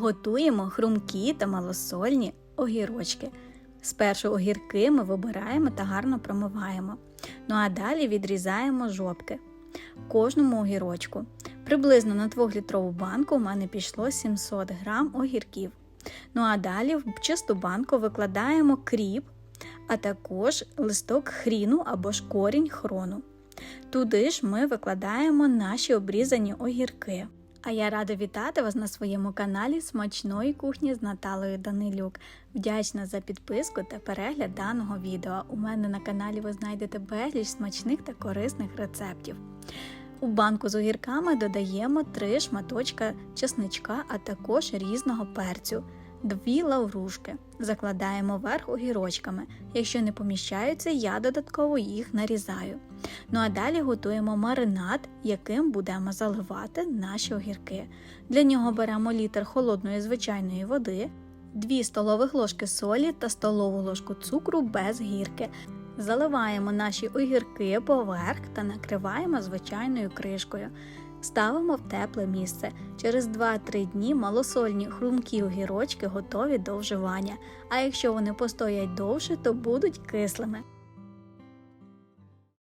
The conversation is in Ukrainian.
Готуємо хрумкі та малосольні огірочки. Спершу огірки ми вибираємо та гарно промиваємо. Ну а далі відрізаємо жопки. Кожному огірочку. Приблизно на 2-літрову банку у мене пішло 700 грам огірків. Ну а далі в чисту банку викладаємо кріп, а також листок хріну або ж корінь хрону. Туди ж ми викладаємо наші обрізані огірки. А я рада вітати вас на своєму каналі Смачної кухні з Наталою Данилюк. Вдячна за підписку та перегляд даного відео. У мене на каналі ви знайдете безліч смачних та корисних рецептів. У банку з огірками додаємо 3 шматочка чесничка, а також різного перцю, дві лаврушки. Закладаємо верх огірочками. Якщо не поміщаються, я додатково їх нарізаю. Ну а далі готуємо маринад, яким будемо заливати наші огірки. Для нього беремо літр холодної звичайної води, 2 столових ложки солі та столову ложку цукру без гірки. Заливаємо наші огірки поверх та накриваємо звичайною кришкою. Ставимо в тепле місце. Через 2-3 дні малосольні хрумкі огірочки готові до вживання. А якщо вони постоять довше, то будуть кислими.